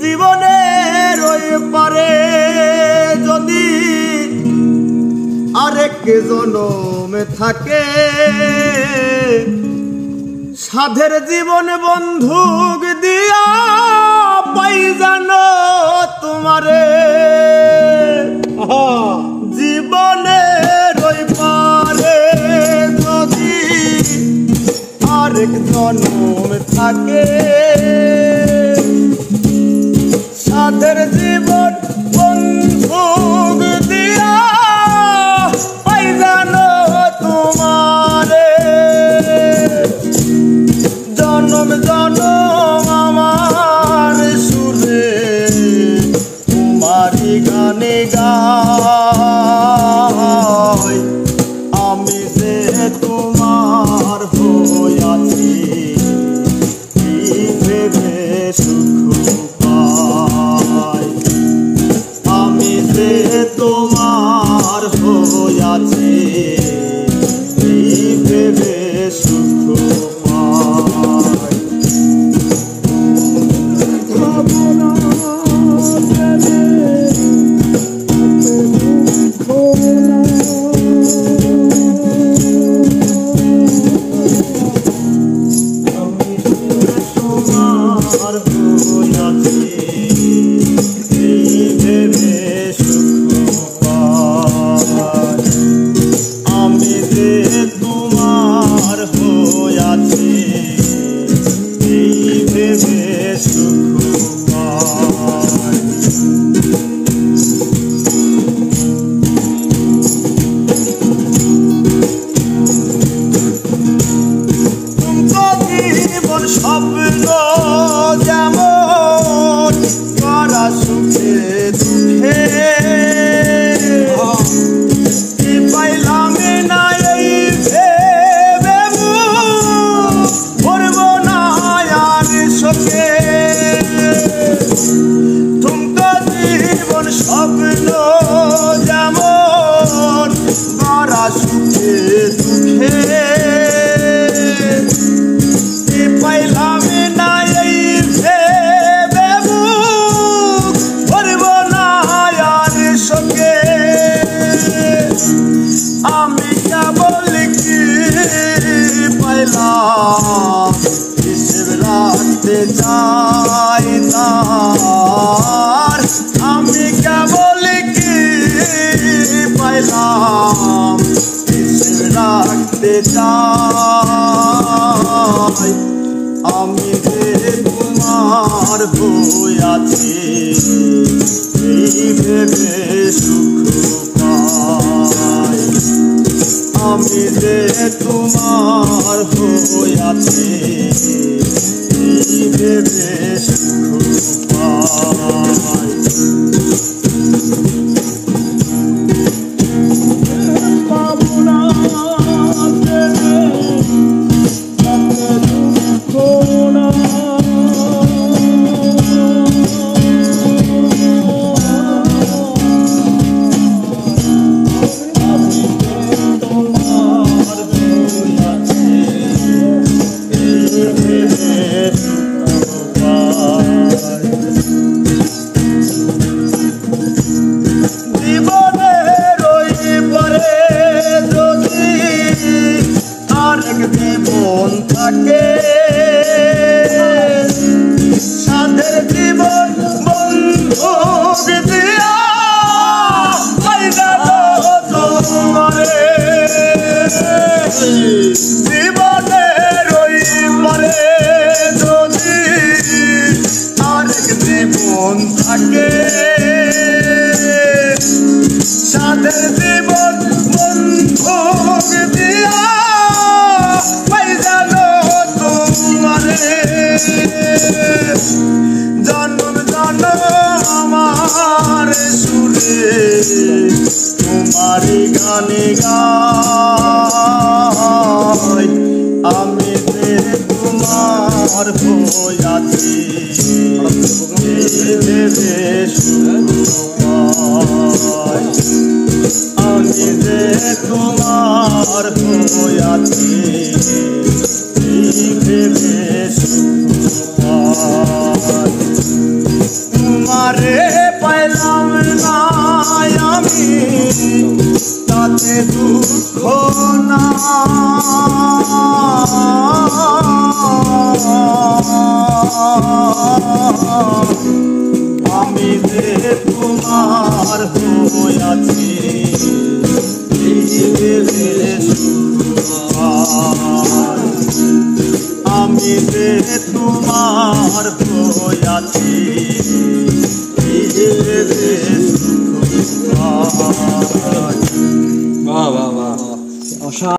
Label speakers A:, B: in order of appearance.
A: জীবনের ওই পারে যদি আরেক জনমে থাকে সাধের জীবন বন্ধুক দিয়া পাই জানো তোমারে। জীবনের ওই পারে যদি আরেক জনম থাকে আমার সুরে তোমারি গানে আমি তোমার হইয়াছি ভেবে আমি তোমার ভেবে পাই জীবন স্বপ্ন স্বপ্ন যেমন করা সুখে দুঃখে। পাইলাম না এই ভেবে বুক ভরব না আর সঙ্গে আমি কেবল কি পাইলাম হিসেব রাখতে চাই হিসেব রাখতে চাই। আমি যে তোমার হইয়াছি এই ভেবে সুখ পাই। আমি যে তোমার হইয়াছি এই ভেবে সুখ পাই। flow. গানে গাই আমি যে তোমার হইয়াছি। আমি যে তোমার হইয়াছি দুঃখ আমি যে তোমার হইয়াছি আমি যে তোমার হইয়াছি